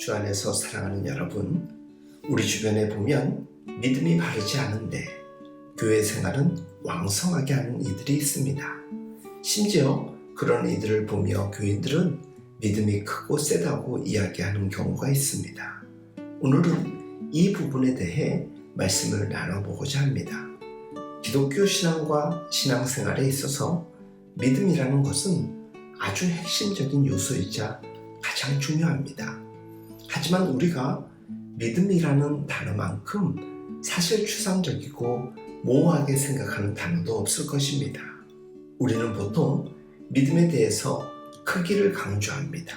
주 안에서 사랑하는 여러분, 우리 주변에 보면 믿음이 바르지 않은데 교회 생활은 왕성하게 하는 이들이 있습니다. 심지어 그런 이들을 보며 교인들은 믿음이 크고 세다고 이야기하는 경우가 있습니다. 오늘은 이 부분에 대해 말씀을 나눠보고자 합니다. 기독교 신앙과 신앙생활에 있어서 믿음이라는 것은 아주 핵심적인 요소이자 가장 중요합니다. 하지만 우리가 믿음이라는 단어만큼 사실 추상적이고 모호하게 생각하는 단어도 없을 것입니다. 우리는 보통 믿음에 대해서 크기를 강조합니다.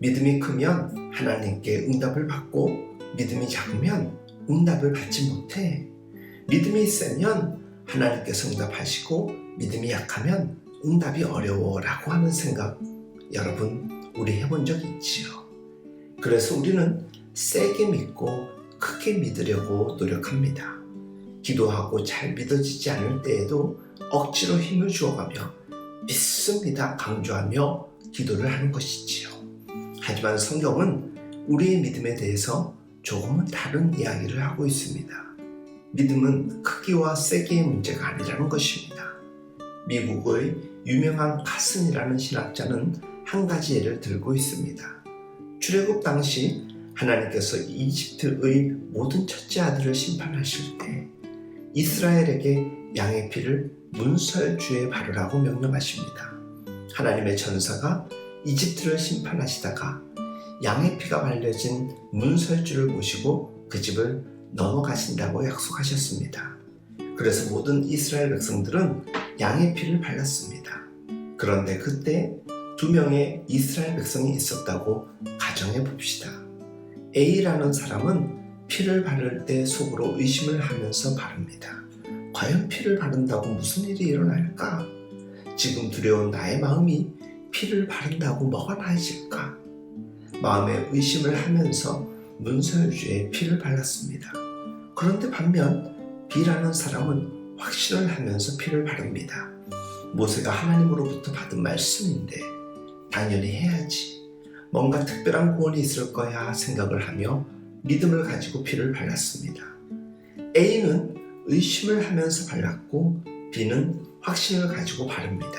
믿음이 크면 하나님께 응답을 받고 믿음이 작으면 응답을 받지 못해. 믿음이 세면 하나님께서 응답하시고 믿음이 약하면 응답이 어려워라고 하는 생각 여러분 우리 해본 적 있지요. 그래서 우리는 세게 믿고 크게 믿으려고 노력합니다. 기도하고 잘 믿어지지 않을 때에도 억지로 힘을 주어가며 믿습니다 강조하며 기도를 하는 것이지요. 하지만 성경은 우리의 믿음에 대해서 조금은 다른 이야기를 하고 있습니다. 믿음은 크기와 세기의 문제가 아니라는 것입니다. 미국의 유명한 카슨이라는 신학자는 한 가지 예를 들고 있습니다. 출애굽 당시 하나님께서 이집트의 모든 첫째 아들을 심판하실 때 이스라엘에게 양의 피를 문설주에 바르라고 명령하십니다. 하나님의 전사가 이집트를 심판하시다가 양의 피가 발려진 문설주를 보시고 그 집을 넘어가신다고 약속하셨습니다. 그래서 모든 이스라엘 백성들은 양의 피를 발랐습니다. 그런데 그때 두 명의 이스라엘 백성이 있었다고 가정해 봅시다. A라는 사람은 피를 바를 때 속으로 의심을 하면서 바릅니다. 과연 피를 바른다고 무슨 일이 일어날까? 지금 두려운 나의 마음이 피를 바른다고 뭐가 나아질까? 마음에 의심을 하면서 문설주에 피를 발랐습니다. 그런데 반면 B라는 사람은 확신을 하면서 피를 바릅니다. 모세가 하나님으로부터 받은 말씀인데 당연히 해야지. 뭔가 특별한 구원이 있을 거야 생각을 하며 믿음을 가지고 피를 발랐습니다. A는 의심을 하면서 발랐고 B는 확신을 가지고 바릅니다.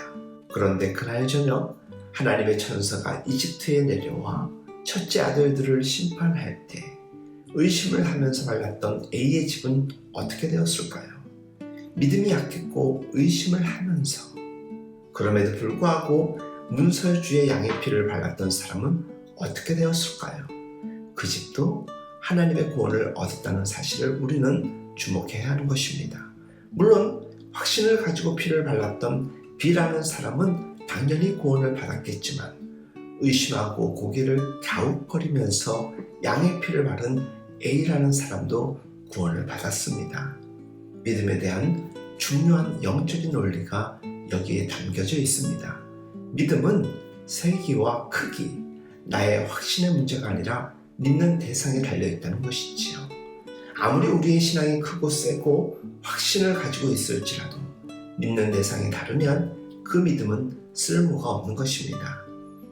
그런데 그날 저녁 하나님의 천사가 이집트에 내려와 첫째 아들들을 심판할 때 의심을 하면서 발랐던 A의 집은 어떻게 되었을까요? 믿음이 약했고 의심을 하면서 그럼에도 불구하고 문설주의 양의 피를 발랐던 사람은 어떻게 되었을까요? 그 집도 하나님의 구원을 얻었다는 사실을 우리는 주목해야 하는 것입니다. 물론 확신을 가지고 피를 발랐던 B라는 사람은 당연히 구원을 받았겠지만 의심하고 고개를 갸웃거리면서 양의 피를 바른 A라는 사람도 구원을 받았습니다. 믿음에 대한 중요한 영적인 원리가 여기에 담겨져 있습니다. 믿음은 세기와 크기, 나의 확신의 문제가 아니라 믿는 대상에 달려 있다는 것이지요. 아무리 우리의 신앙이 크고 세고 확신을 가지고 있을지라도 믿는 대상이 다르면 그 믿음은 쓸모가 없는 것입니다.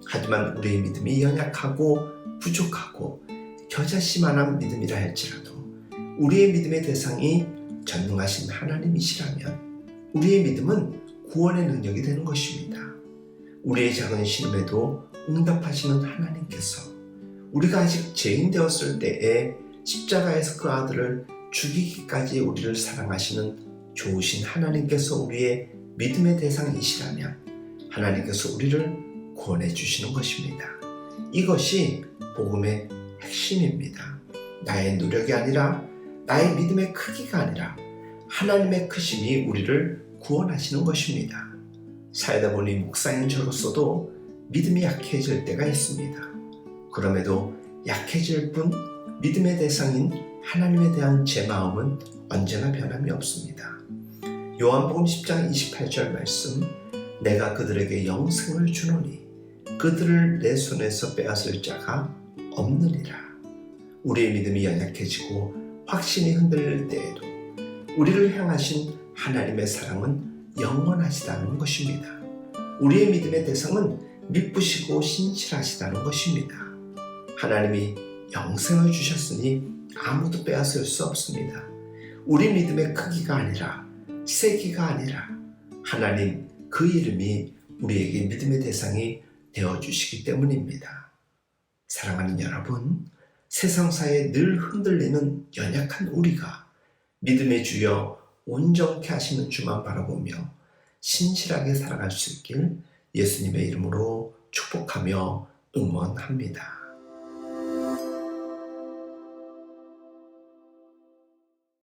하지만 우리의 믿음이 연약하고 부족하고 겨자씨만한 믿음이라 할지라도 우리의 믿음의 대상이 전능하신 하나님이시라면 우리의 믿음은 구원의 능력이 되는 것입니다. 우리의 작은 신음에도 응답하시는 하나님께서 우리가 아직 죄인 되었을 때에 십자가에서 그 아들을 죽이기까지 우리를 사랑하시는 좋으신 하나님께서 우리의 믿음의 대상이시라면 하나님께서 우리를 구원해 주시는 것입니다. 이것이 복음의 핵심입니다. 나의 노력이 아니라 나의 믿음의 크기가 아니라 하나님의 크심이 우리를 구원하시는 것입니다. 살다 보니 목사인 저로서도 믿음이 약해질 때가 있습니다. 그럼에도 약해질 뿐 믿음의 대상인 하나님에 대한 제 마음은 언제나 변함이 없습니다. 요한복음 10장 28절 말씀 내가 그들에게 영생을 주노니 그들을 내 손에서 빼앗을 자가 없느니라. 우리의 믿음이 연약해지고 확신이 흔들릴 때에도 우리를 향하신 하나님의 사랑은 영원하시다는 것입니다. 우리의 믿음의 대상은 미쁘시고 신실하시다는 것입니다. 하나님이 영생을 주셨으니 아무도 빼앗을 수 없습니다. 우리 믿음의 크기가 아니라 세기가 아니라 하나님 그 이름이 우리에게 믿음의 대상이 되어 주시기 때문입니다. 사랑하는 여러분, 세상사에 늘 흔들리는 연약한 우리가 믿음의 주여 온전케 하시는 주만 바라보며 신실하게 살아갈 수 있길 예수님의 이름으로 축복하며 응원합니다.